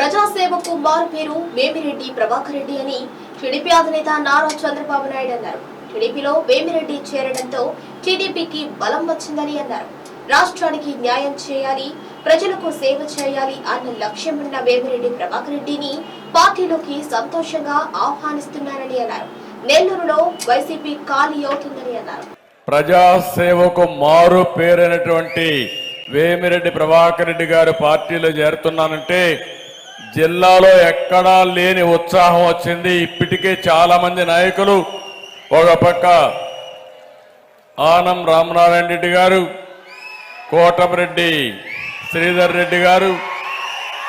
ప్రజాసేవకు మారు పేరు వేమిరెడ్డి ప్రభాకర్ రెడ్డి అని టీడీపీ అధినేత నారా చంద్రబాబు నాయుడు అన్నారు. టీడీపీలో వేమిరెడ్డి చేరడంతో టీడీపీకి బలం వచ్చిందని అన్నారు. రాష్ట్రానికి న్యాయం చేయాలి ప్రజలకు సేవ చేయాలి అన్న లక్ష్యం ఉన్న వేమిరెడ్డి ప్రభాకర్ రెడ్డిని పార్టీలోకి సంతోషంగా ఆహ్వానిస్తున్నారని అన్నారు. నెల్లూరులో వైసీపీ ఖాళీ అవుతుందని అన్నారు. ప్రజాసేవకు మారు పేరైనటువంటి వేమిరెడ్డి ప్రభాకర్ రెడ్డి గారు పార్టీలో చేరుతున్నానంటే జిల్లాలో ఎక్కడా లేని ఉత్సాహం వచ్చింది. ఇప్పటికే చాలా మంది నాయకులు ఒక పక్క ఆనం రామనారాయణ రెడ్డి గారు కోటమిరెడ్డి శ్రీధర్ రెడ్డి గారు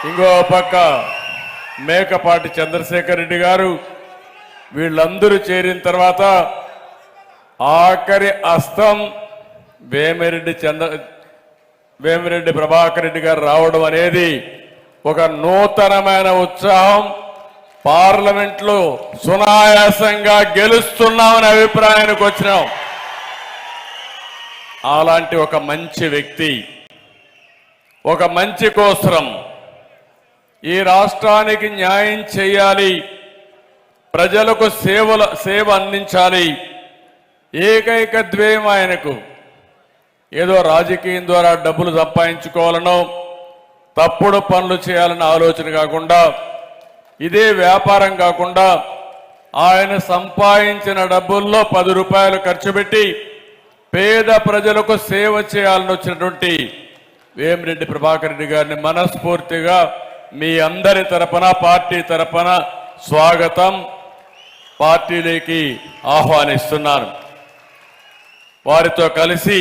ఇంకో పక్క మేకపాటి చంద్రశేఖర్ రెడ్డి గారు వీళ్ళందరూ చేరిన తర్వాత ఆఖరి అస్తం వేమిరెడ్డి చంద్ర వేమిరెడ్డి ప్రభాకర్ రెడ్డి గారు రావడం అనేది ఒక నూతనమైన ఉత్సాహం పార్లమెంట్లో సునాయాసంగా గెలుస్తున్నామనే అభిప్రాయానికి వచ్చినాం. అలాంటి ఒక మంచి వ్యక్తి ఒక మంచి కోసరం ఈ రాష్ట్రానికి న్యాయం చేయాలి ప్రజలకు సేవల సేవ అందించాలి ఏకైక ద్వేయం ఆయనకు. ఏదో రాజకీయం ద్వారా డబ్బులు సంపాదించుకోవాలనో తప్పుడు పనులు చేయాలనే ఆలోచన కాకుండా ఇదే వ్యాపారం కాకుండా ఆయన సంపాదించిన డబ్బుల్లో పది రూపాయలు ఖర్చు పెట్టి పేద ప్రజలకు సేవ చేయాలని వచ్చినటువంటి వేమిరెడ్డి ప్రభాకర్ రెడ్డి గారిని మనస్ఫూర్తిగా మీ అందరి తరపున పార్టీ తరపున స్వాగతం. పార్టీలోకి ఆహ్వానిస్తున్నాను. వారితో కలిసి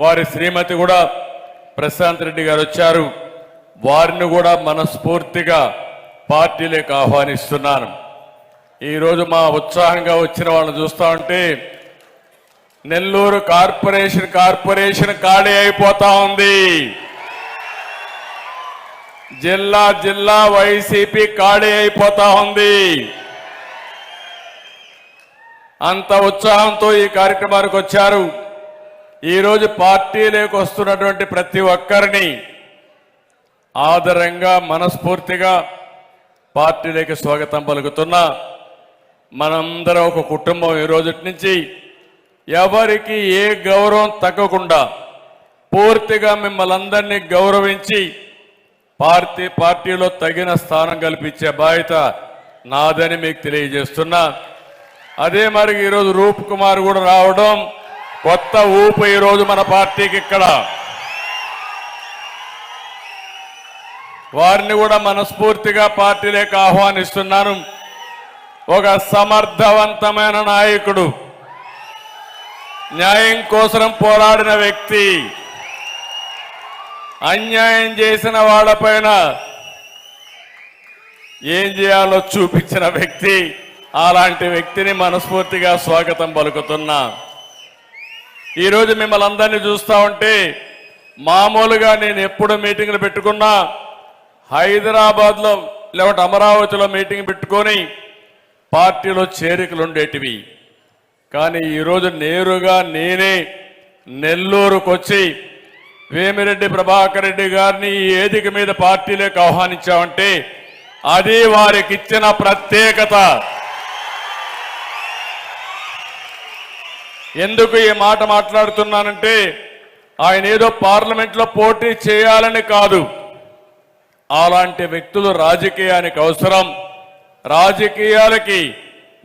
వారి శ్రీమతి కూడా ప్రశాంత్ రెడ్డి గారు వచ్చారు. వారిని కూడా మనస్ఫూర్తిగా పార్టీలోకి ఆహ్వానిస్తున్నాను. ఈరోజు మా ఉత్సాహంగా వచ్చిన వాళ్ళని చూస్తా ఉంటే నెల్లూరు కార్పొరేషన్ కార్పొరేషన్ ఖాళీ అయిపోతా ఉంది. జిల్లా జిల్లా వైసీపీ ఖాళీ అయిపోతా ఉంది. అంత ఉత్సాహంతో ఈ కార్యక్రమానికి వచ్చారు. ఈరోజు పార్టీలోకి వస్తున్నటువంటి ప్రతి ఒక్కరిని ఆదరంగా మనస్ఫూర్తిగా పార్టీలోకి స్వాగతం పలుకుతున్నా మనందరం ఒక కుటుంబం ఈ రోజు నుంచి ఎవరికి ఏ గౌరవం తగ్గకుండా పూర్తిగా మిమ్మల్ని అందరినీ గౌరవించి పార్టీ పార్టీలో తగిన స్థానం కల్పించే బాధ్యత నాదని మీకు తెలియజేస్తున్నా. అదే మరి ఈరోజు రూప్ కుమార్ కూడా రావడం కొత్త ఊపు ఈరోజు మన పార్టీకి ఇక్కడ. వారిని కూడా మనస్ఫూర్తిగా పార్టీలోకి ఆహ్వానిస్తున్నాను. ఒక సమర్థవంతమైన నాయకుడు న్యాయం కోసం పోరాడిన వ్యక్తి అన్యాయం చేసిన వాళ్ళపైన ఏం చేయాలో చూపించిన వ్యక్తి అలాంటి వ్యక్తిని మనస్ఫూర్తిగా స్వాగతం పలుకుతున్నా. ఈరోజు మిమ్మల్ని అందరినీ చూస్తూ ఉంటే మామూలుగా నేను ఎప్పుడు మీటింగ్లు పెట్టుకున్నా హైదరాబాద్లో లేకుంటే అమరావతిలో మీటింగ్ పెట్టుకొని పార్టీలో చేరికలు ఉండేటివి కానీ ఈరోజు నేరుగా నేనే నెల్లూరుకు వచ్చి వేమిరెడ్డి ప్రభాకర్ రెడ్డి గారిని ఈ వేదిక మీద పార్టీలోకి ఆహ్వానించామంటే అది వారికి ఇచ్చిన ప్రత్యేకత. ఎందుకు ఈ మాట మాట్లాడుతున్నానంటే ఆయన ఏదో పార్లమెంట్లో పోటీ చేయాలని కాదు. అలాంటి వ్యక్తులు రాజకీయానికి అవసరం. రాజకీయాలకి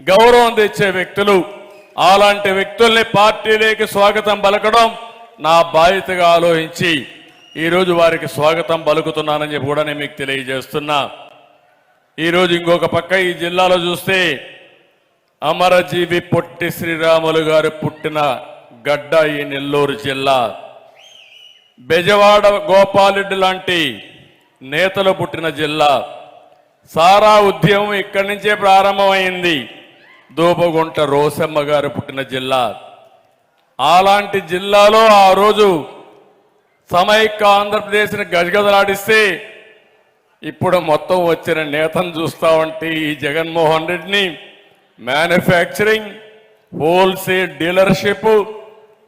గౌరవం తెచ్చే వ్యక్తులు. అలాంటి వ్యక్తుల్ని పార్టీలోకి స్వాగతం పలకడం నా బాధ్యతగా ఆలోచించి ఈరోజు వారికి స్వాగతం పలుకుతున్నానని చెప్పి కూడా నేను మీకు తెలియజేస్తున్నా. ఈరోజు ఇంకొక పక్క ఈ జిల్లాలో చూస్తే అమరజీవి పొట్టి శ్రీరాములు గారు పుట్టిన గడ్డ ఈ నెల్లూరు జిల్లా. బెజవాడ గోపాలరెడ్డి లాంటి నేతలు పుట్టిన జిల్లా. సారా ఉద్యమం ఇక్కడి నుంచే ప్రారంభమైంది. దూపగుంట రోసమ్మ గారు పుట్టిన జిల్లా. అలాంటి జిల్లాలో ఆ రోజు సమైక్య ఆంధ్రప్రదేశ్ని గజగజలాడిస్తే ఇప్పుడు మొత్తం వచ్చిన నేతను చూస్తా ఉంటే ఈ జగన్మోహన్ రెడ్డిని మ్యానుఫ్యాక్చరింగ్ హోల్సేల్ డీలర్షిప్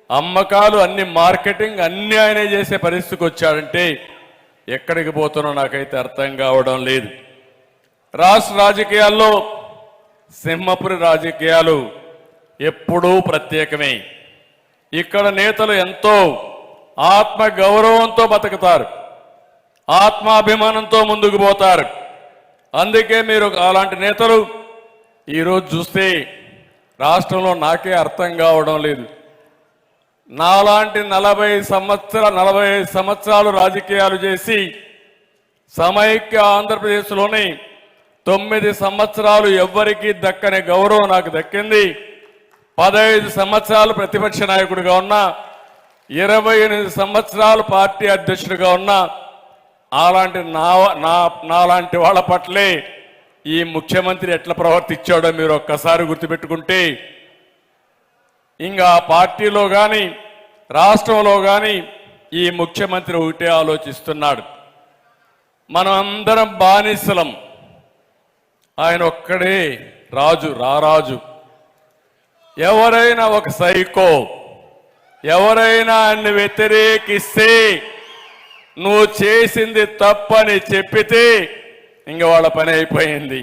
అమ్మకాలు అన్ని మార్కెటింగ్ అన్ని ఆయనే చేసే పరిస్థితికి వచ్చాడంటే ఎక్కడికి పోతున్నో నాకైతే అర్థం కావడం లేదు. రాష్ట్ర రాజకీయాల్లో సింహపురి రాజకీయాలు ఎప్పుడూ ప్రత్యేకమే. ఇక్కడ నేతలు ఎంతో ఆత్మ గౌరవంతో బతుకుతారు. ఆత్మాభిమానంతో ముందుకు పోతారు. అందుకే మీరు అలాంటి నేతలు ఈరోజు చూస్తే రాష్ట్రంలో నాకే అర్థం కావడం లేదు. నాలాంటి నలభై సంవత్సర నలభై ఐదు సంవత్సరాలు రాజకీయాలు చేసి సమైక్య ఆంధ్రప్రదేశ్లోని తొమ్మిది సంవత్సరాలు ఎవ్వరికీ దక్కని గౌరవం నాకు దక్కింది. పదహైదు సంవత్సరాలు ప్రతిపక్ష నాయకుడిగా ఉన్నా ఇరవై ఎనిమిది సంవత్సరాలు పార్టీ అధ్యక్షుడిగా ఉన్నా అలాంటి నా నాలాంటి వాళ్ళ పట్లే ఈ ముఖ్యమంత్రి ఎట్లా ప్రవర్తించాడో మీరు ఒక్కసారి గుర్తుపెట్టుకుంటే ఇంకా పార్టీలో కానీ రాష్ట్రంలో కానీ ఈ ముఖ్యమంత్రి ఒకటే ఆలోచిస్తున్నాడు. మనం అందరం బానిసలం. ఆయన ఒక్కడే రాజు రారాజు. ఎవరైనా ఒక సైకో ఎవరైనా ఆయన్ని వ్యతిరేకిస్తే నువ్వు చేసింది తప్పని చెప్పితే ఇంక వాళ్ళ పని అయిపోయింది.